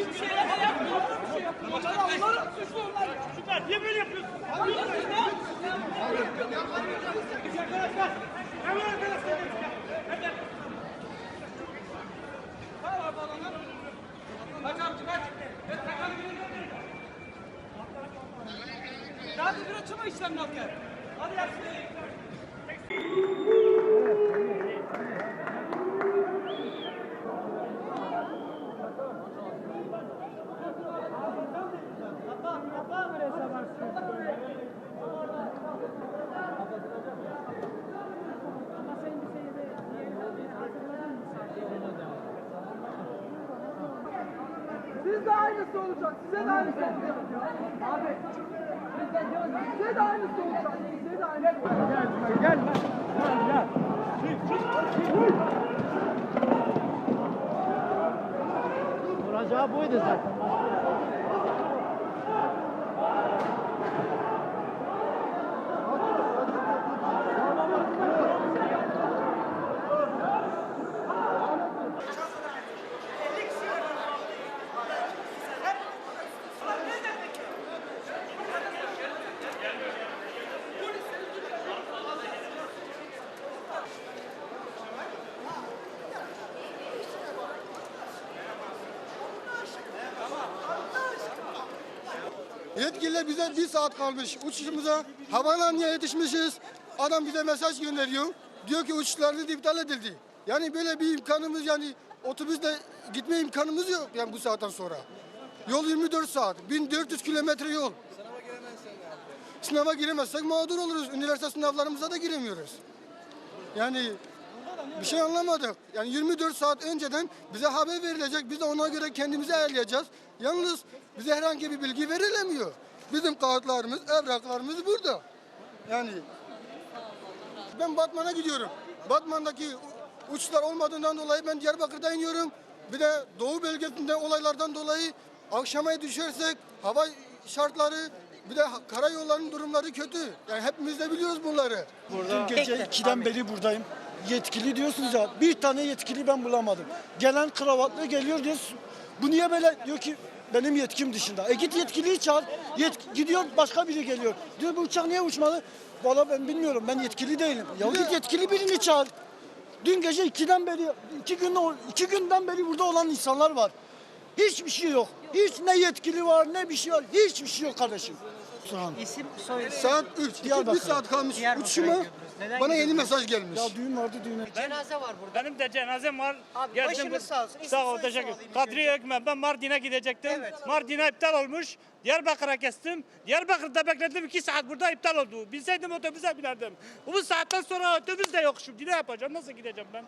Hiçbir şey yapmıyor. Hiçbir şey yapmıyor. Onlara suçlu onlar ya. Süper. Niye böyle yapıyorsun? Hayır. Arkadaşlar. Hemen arkadaşlar. Hemen. Tamam alanlar. Kaç avcı kaç. Evet takanı girin. Daha bir açma işlemler gel. Siz de aynısı olacak. Size de aynısı olacak. Abi. Size de aynısı olacak. Size de aynısı olacak. Vuracağı buydu zaten. Yetkililer bize bir saat kalmış uçuşumuza. Havalanıya yetişmişiz. Adam bize mesaj gönderiyor. Diyor ki uçuşlarınız iptal edildi. Yani böyle bir imkanımız yani otobüsle gitme imkanımız yok yani bu saatten sonra. Yol 24 saat. 1400 kilometre yol. Sınava giremezsek mağdur oluruz. Üniversite sınavlarımıza da giremiyoruz. Yani bir şey anlamadık. Yani 24 saat önceden bize haber verilecek. Biz de ona göre kendimizi ayarlayacağız. Yalnız bize herhangi bir bilgi verilemiyor. Bizim kağıtlarımız, evraklarımız burada. Yani ben Batman'a gidiyorum. Batman'daki u- uçuşlar olmadığından dolayı ben Diyarbakır'da iniyorum. Bir de Doğu bölgesinde olaylardan dolayı akşama düşersek hava şartları bir de karayollarının durumları kötü. Yani hepimiz de biliyoruz bunları. Dün gece 2'den beri buradayım. Yetkili diyorsunuz ya. Bir tane yetkili ben bulamadım. Gelen kravatlı geliyor diyor. Bu niye böyle? Diyor ki benim yetkim dışında. E git yetkiliyi çağır. Yet, gidiyor başka biri geliyor. Diyor bu uçak niye uçmadı? Valla ben bilmiyorum. Ben yetkili değilim. Ya git yetkili birini çağır. Dün gece 2'den beri, iki, gün, iki günden beri burada olan insanlar var. Hiçbir şey yok. Hiç ne yetkili var ne bir şey var. Hiçbir şey yok kardeşim. Soğan. İsim, soy, Saat 3, Diyarbakır. bir saat kalmış Diyarbakır'a uçuşuma. gidiyoruz. Neden Bana yeni mesaj gelmiş. Ya düğün vardı düğüne. cenaze var burada. Benim de cenazem var. Abi Geldim başınız bu- sağ olsun. İsim Sağ ol, teşekkür alayım Kadriye Ekmen. Ben Mardin'e gidecektim. Evet. Mardin'e iptal olmuş. Diyarbakır'a kestim. Diyarbakır'da bekledim. iki saat burada iptal oldu. Bilseydim otobüse binerdim. Bu saatten sonra otobüs de yok şimdi. Ne yapacağım? Nasıl gideceğim ben?